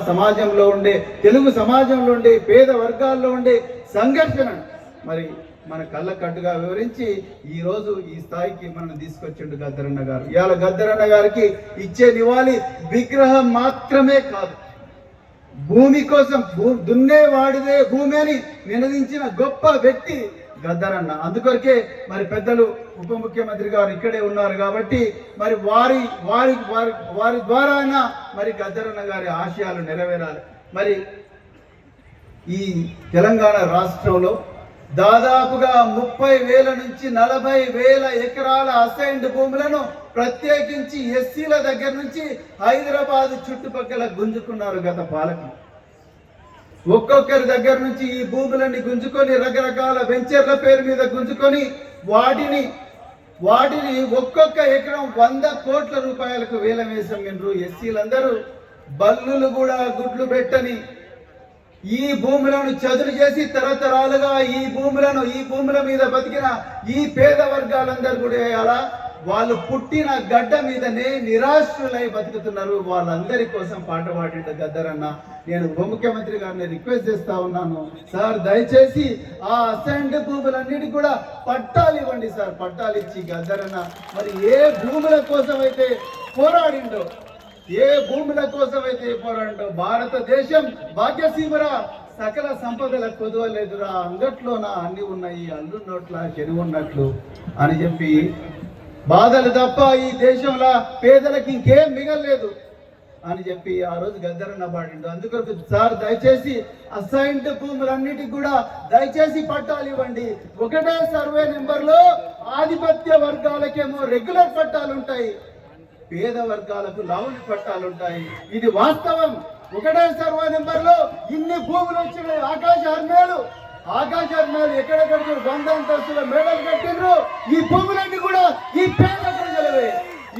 సమాజంలో ఉండే తెలుగు సమాజంలో ఉండే పేద వర్గాల్లో ఉండే సంఘర్షణ. మరి మన కళ్ళ కట్టుగా వివరించి ఈ రోజు ఈ స్థాయికి మనం తీసుకొచ్చిండు గద్దరన్న గారు. ఇవాళ గద్దరన్న గారికి ఇచ్చే నివాళి విగ్రహం మాత్రమే కాదు. భూమి కోసం భూ దున్నేవాడిదే భూమి అని నినదించిన గొప్ప వ్యక్తి గద్దరన్న అందుకొరకే మరి పెద్దలు ఉప ముఖ్యమంత్రి గారు ఇక్కడే ఉన్నారు కాబట్టి మరి వారి వారి వారి వారి ద్వారా అయినా మరి గద్దరన్న గారి ఆశయాలు నెరవేరాలి. మరి ఈ తెలంగాణ రాష్ట్రంలో దాదాపుగా ముప్పై వేల నుంచి నలభై వేల ఎకరాల అసైన్డ్ భూములను ప్రత్యేకించి ఎస్సీల దగ్గర నుంచి హైదరాబాద్ చుట్టుపక్కల గుంజుకున్నారు గత పాలకులు. ఒక్కొక్కరి దగ్గర నుంచి ఈ భూములన్నీ గుంజుకొని రకరకాల వెంచర్ల పేరు మీద గుంజుకొని వాటిని వాటిని ఒక్కొక్క ఎకరం వంద కోట్ల రూపాయలకు వేలం వేసమ్మిండ్రు ఎస్సీలందరూ బల్లులు కూడా గుడ్లు పెట్టని ఈ భూములను చదును చేసి తరతరాలుగా ఈ భూములను ఈ భూముల మీద బతికిన ఈ పేద వర్గాలందరూ కూడా అలా వాళ్ళు పుట్టిన గడ్డ మీదనే నిరాశ్రులై బతుకుతున్నారు. వాళ్ళందరి కోసం పాట పాడిండు గద్దరన్న నేను ఉప ముఖ్యమంత్రి గారిని రిక్వెస్ట్ చేస్తా ఉన్నాను. సార్ దయచేసి ఆ అసెంట్ భూములన్నిటి కూడా పట్టాలు ఇవ్వండి సార్. పట్టాలు ఇచ్చి గద్దరన్న మరి ఏ భూముల కోసం అయితే పోరాడిండో ఏ భూముల కోసం అయితే పోరాడిండో భారతదేశం భాగ్యసీమరా సకల సంపదల కొదవలేదురా అంగట్లోన అన్ని ఉన్నాయి అల్లున్నట్ల చెరువున్నట్లు అని చెప్పి బాధలు తప్ప ఈ దేశంలో పేదలకు ఇంకేం మిగలేదు అని చెప్పి ఆ రోజు గద్దరన్న పాడిండు. అందుకొరకు సార్ దయచేసి అసైన్డ్ భూములన్నిటికి కూడా దయచేసి పట్టాలు ఇవ్వండి. ఒకటే సర్వే నెంబర్లో ఆధిపత్య వర్గాలకేమో రెగ్యులర్ పట్టాలు ఉంటాయి. పేద వర్గాలకు లావుని పట్టాలు ఉంటాయి. ఇది వాస్తవం. ఒకటే సర్వే నెంబర్లో ఇన్ని భూములు వచ్చినాయి. ఆకాశ అర్మేలు. ఆకాశ అర్మేలు ఎక్కడెక్కడ వంద అంతస్తుల మేడలు కట్టిండ్రు. ఈ భూములన్నీ పేద ప్రజలవే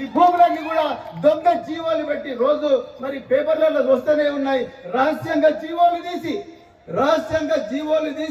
ఈ భూములన్నీ కూడా దొంగ జీవాలు పెట్టి రోజు మరి పేపర్లలో వస్తూనే ఉన్నాయి. రహస్యంగా జీవోలు తీసి రహస్యంగా జీవాలు తీసి